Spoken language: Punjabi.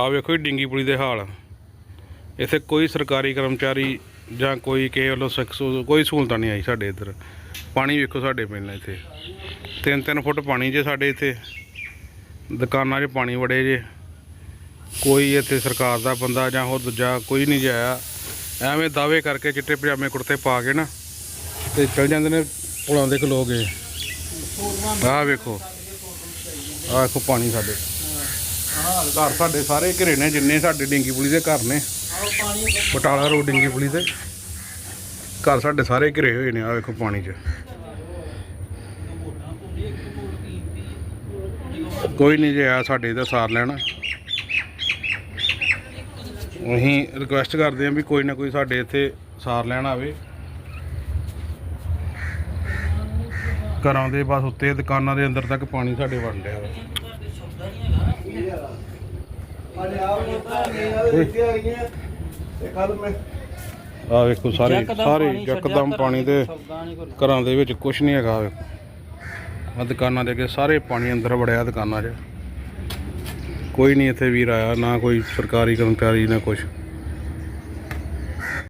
ਆ ਵੇਖੋ ਜੀ ਡਿੰਗੀ ਪੁਲੀ ਦੇ ਹਾਲ। ਇੱਥੇ ਕੋਈ ਸਰਕਾਰੀ ਕਰਮਚਾਰੀ ਜਾਂ ਕੋਈ ਕਿਸੇ ਵੱਲੋਂ ਸੁੱਖ ਸਹੂ- ਕੋਈ ਸਹੂਲਤਾਂ ਨਹੀਂ ਆਈ ਸਾਡੇ ਇੱਧਰ। ਪਾਣੀ ਵੇਖੋ ਸਾਡੇ ਪਿੰਡ ਇੱਥੇ। ਤਿੰਨ ਤਿੰਨ ਫੁੱਟ ਪਾਣੀ ਜੇ ਸਾਡੇ ਇੱਥੇ। ਦੁਕਾਨਾਂ 'ਚ ਪਾਣੀ ਵੜੇ ਜੇ। ਕੋਈ ਇੱਥੇ ਸਰਕਾਰ ਦਾ ਬੰਦਾ ਜਾਂ ਹੋਰ ਦੂਜਾ ਕੋਈ ਨਹੀਂ ਜੇ ਆਇਆ। ਐਵੇਂ ਦਾਅਵੇ ਕਰਕੇ ਚਿੱਟੇ ਪਜਾਮੇ ਕੁੜਤੇ ਪਾ ਕੇ ਨਾ ਤੇ ਚਲ ਜਾਂਦੇ ਨੇ ਪੁਲਾਂ ਦੇ ਖਲੋ ਗਏ। ਆਹ ਵੇਖੋ। ਆਹ ਵੇਖੋ ਪਾਣੀ ਸਾਡੇ। ਘਰ ਸਾਡੇ ਸਾਰੇ ਘਰੇ ਨੇ, ਜਿੰਨੇ ਸਾਡੇ ਡਿੰਗੀ ਪੁਲੀ ਦੇ ਘਰ ਨੇ। ਬਟਾਲਾ ਰੋਡ ਡਿੰਗੀ ਪੁਲੀ ਦੇ ਘਰ ਸਾਡੇ ਸਾਰੇ ਘਰੇ ਹੋਏ ਨੇ ਆ ਵੇਖੋ ਪਾਣੀ 'ਚ। ਕੋਈ ਨਹੀਂ ਜੇ ਆ ਸਾਡੇ ਦਾ ਸਾਰ ਲੈਣਾ। ਅਸੀਂ ਰਿਕੁਐਸਟ ਕਰਦੇ ਹਾਂ ਵੀ ਕੋਈ ਨਾ ਕੋਈ ਸਾਡੇ ਇੱਥੇ ਸਾਰ ਲੈਣ ਆਵੇ। ਘਰਾਂ ਦੇ ਬਸ ਉੱਤੇ, ਦੁਕਾਨਾਂ ਦੇ ਅੰਦਰ ਤੱਕ ਪਾਣੀ ਸਾਡੇ ਵੜ ਰਿਹਾ ਵਾ। ਆ ਵੇਖੋ ਸਾਰੇ ਸਾਰੇ ਯਕਦਮ ਪਾਣੀ ਦੇ ਘਰਾਂ ਦੇ ਵਿੱਚ ਕੁਝ ਨਹੀਂ ਹੈਗਾ ਆ ਦੁਕਾਨਾਂ ਦੇ ਅੱਗੇ ਸਾਰੇ ਪਾਣੀ ਅੰਦਰ ਵੜਿਆ ਦੁਕਾਨਾਂ 'ਚ। ਕੋਈ ਨਹੀਂ ਇੱਥੇ ਵੀਰ ਆਇਆ ਨਾ ਕੋਈ ਸਰਕਾਰੀ ਕਰਮਚਾਰੀ ਨਾ ਕੁਝ